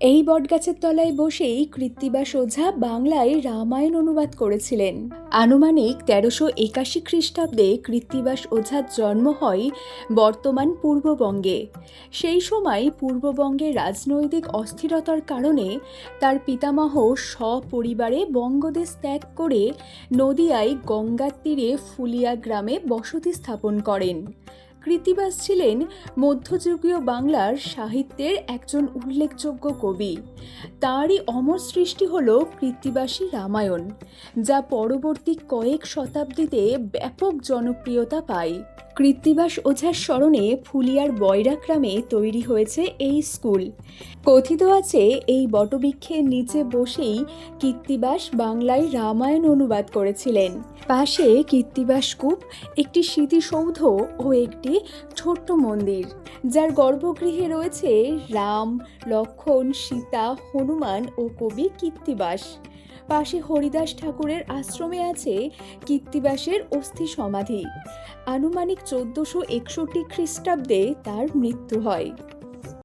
এই বটগাছের তলায় বসেই কৃত্তিবাস ওঝা বাংলায় রামায়ণ অনুবাদ করেছিলেন। আনুমানিক তেরোশো একাশি খ্রিস্টাব্দে কৃত্তিবাস ওঝার জন্ম হয় বর্তমান পূর্ববঙ্গে। সেই সময় পূর্ববঙ্গে রাজনৈতিক অস্থিরতার কারণে তার পিতামহ সপরিবারে বঙ্গদেশ ত্যাগ করে নদিয়ায় গঙ্গার তীরে ফুলিয়া গ্রামে বসতি স্থাপন করেন। কৃত্তিবাস ছিলেন মধ্যযুগীয় বাংলার সাহিত্যের একজন উল্লেখযোগ্য কবি। তাঁরই অমর সৃষ্টি হল কৃত্তিবাসী রামায়ণ, যা পরবর্তী কয়েক শতাব্দীতে ব্যাপক জনপ্রিয়তা পায়। কৃত্তিবাস ওঝার স্মরণে ফুলিয়ার বয়রা গ্রামে তৈরি হয়েছে এই স্কুল। কথিত আছে, এই বটবৃক্ষের নিচে বসেই কৃত্তিবাস বাংলায় রামায়ণ অনুবাদ করেছিলেন। পাশে কৃত্তিবাস কূপ, একটি স্মৃতিসৌধ ও একটি ছোট্ট মন্দির, যার গর্ভগৃহে রয়েছে রাম, লক্ষণ, সীতা, হনুমান ও কবি কৃত্তিবাস। পাশে হরিদাস ঠাকুরের আশ্রমে আছে কীর্তিবাসের অস্থি সমাধি। আনুমানিক চোদ্দশো একষট্টি খ্রিস্টাব্দে তার মৃত্যু হয়।